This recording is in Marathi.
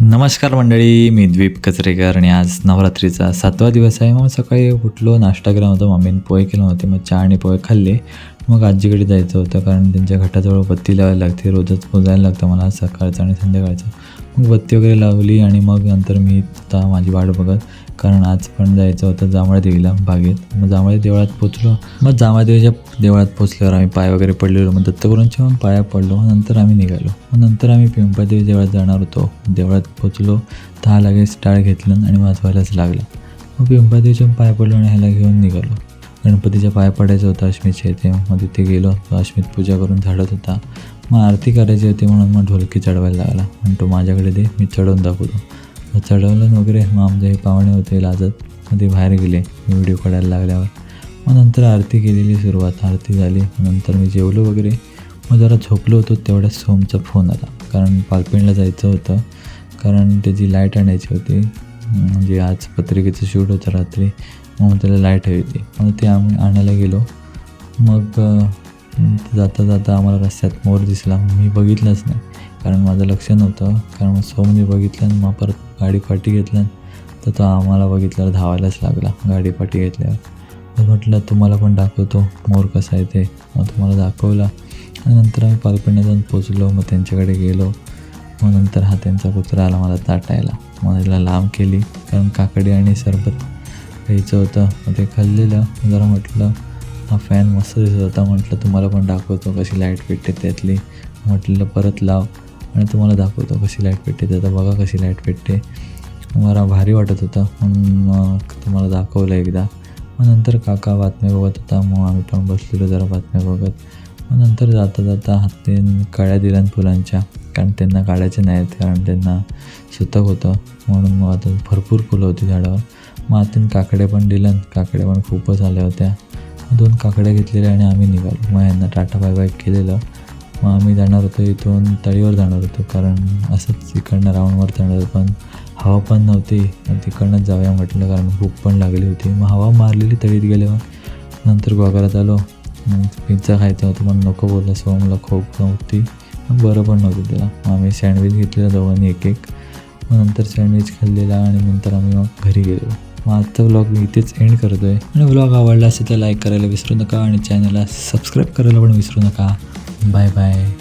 नमस्कार मंडळी मी द्वीप कचरेकर आणि आज नवरात्रीचा सातवा दिवस आहे. मग सकाळी उठलो नाश्ता केला होता मम्मीने पोहे केले होते मग चहा आणि पोहे खाल्ले. मग आजीकडे जायचं होतं कारण त्यांच्या घटाजवळ बत्ती लावायला लागते रोजच पोजायला लागतं मला सकाळचं आणि संध्याकाळचं. मग बत्ती वगैरे लावली आणि मग नंतर मी आता माझी वाट बघत कारण आज पण जायचं होतं जांभळ्या देवीला बागेत. मग जांभळ्या देवळात पोचलो. मग जांभळ्या देवीच्या देवळात पोचल्यावर आम्ही पाय वगैरे पडलेलो. मग दत्तगुरूंच्या मग पाया पडलो. मग नंतर आम्ही निघालो. मग नंतर आम्ही पिंपळदेवी देवळात जाणार होतो. देवळात पोचलो. तर हा लगेच टाळ घेतलं आणि वाजवायलाच लागला. मग पिंपळदेवीच्या पाय पडलो आणि ह्याला घेऊन निघालो. गणपतीच्या पाय पडायचं होतं अश्मीच्या इथे. मग तिथे गेलो. तो अश्मित पूजा करून झाडत होता. मग आरती करायची होती म्हणून मग ढोलकी चढवायला लागला. म्हणतो तो माझ्याकडे दे मी चढवून दाखवतो. मग चढवलं वगैरे मग आमचे हे पाहुणे होते लाजत. मग ते बाहेर गेले. व्हिडिओ काढायला लागल्यावर. मग नंतर आरती केलेली सुरुवात. आरती झाली. नंतर मी जेवलो वगैरे. मग जरा झोपलो होतो. तेवढ्या सोमचा फोन आला. कारण पालपेणला जायचं होतं. कारण त्याची लाइट आणायची होती. म्हणजे आज पत्रिकेचं शूट होतं रात्री. मग त्याला लाइट हवी होती. मग ते आम्ही आणायला गेलो. मग जाता जाता आम्हाला रस्त्यात मोर दिसला. मी बघितलंच नाही. कारण माझं लक्ष नव्हतं. कारण मग सोमने बघितलं मग परत गाडी फाटी घेतलं तर तो आम्हाला बघितल्यावर धावायलाच लागला. गाडी फाटी घेतल्यावर. मग म्हटलं तुम्हाला पण दाखवतो. मोर कसा आहे ते. मग तुम्हाला दाखवला. आणि नंतर आम्ही पालपेणला जाऊन पोचलो. मग त्यांच्याकडे गेलो. मग नंतर हा त्यांचा कुत्रा आला. मला ताटायला. मग त्याला लांब केली. कारण काकडी आणि सरबत घ्यायचं होतं. मग ते खाल्लेलं. जरा म्हटलं हा फॅन मस्त दिसत होता. म्हटलं तुम्हाला पण दाखवतो कशी लाइट पेटते त्यातली. म्हटलेलं परत लाव. आणि तुम्हाला दाखवतो कशी लाइट पेटते तर आता बघा कशी लाइट पेटते मला भारी वाटत होतं. म्हणून मग तुम्हाला दाखवलं एकदा. मग नंतर काका बातम्या बघत होता. मग आम्ही पण बसलेलो जरा बातम्या बघत. मग नंतर जाता जाता हातीन काळ्या दिल्या फुलांच्या. कारण त्यांना काढायचे नाहीत कारण त्यांना सुतक होतं. म्हणून मग आता भरपूर फुलं होती झाडावर. मग काकडे पण दिलं काकड्या पण खूपच आल्या होत्या. दोन काकड्या घेतलेल्या आणि आम्ही निघालो. मग यांना टाटा बाय बाय केलेलं. मग आम्ही जाणार होतो इथून तळीवर जाणार होतो कारण असंच इकडनं राऊंडवर जाणार होतो. पण हवा पण नव्हती. तिकडनंच जाऊया म्हटलं कारण भूक पण लागली होती. मग हवा मारलेली तळीत गेल्यावर नंतर गोगरात आलो. मग पिझ्झा खायचा होता पण नको बोललं. सोमला खूप नव्हती. बरं पण नव्हतं त्याला मग आम्ही सँडविच घेतलेला दोघांनी एक एक. मग नंतर सँडविच खाल्लेला आणि नंतर आम्ही मग घरी गेलो. मग आजचा व्लॉग मी इथेच एंड करतो आहे आणि व्लॉग आवडला असेल तर लाईक करायला विसरू नका आणि चॅनलला सबस्क्राईब करायला पण विसरू नका. Bye bye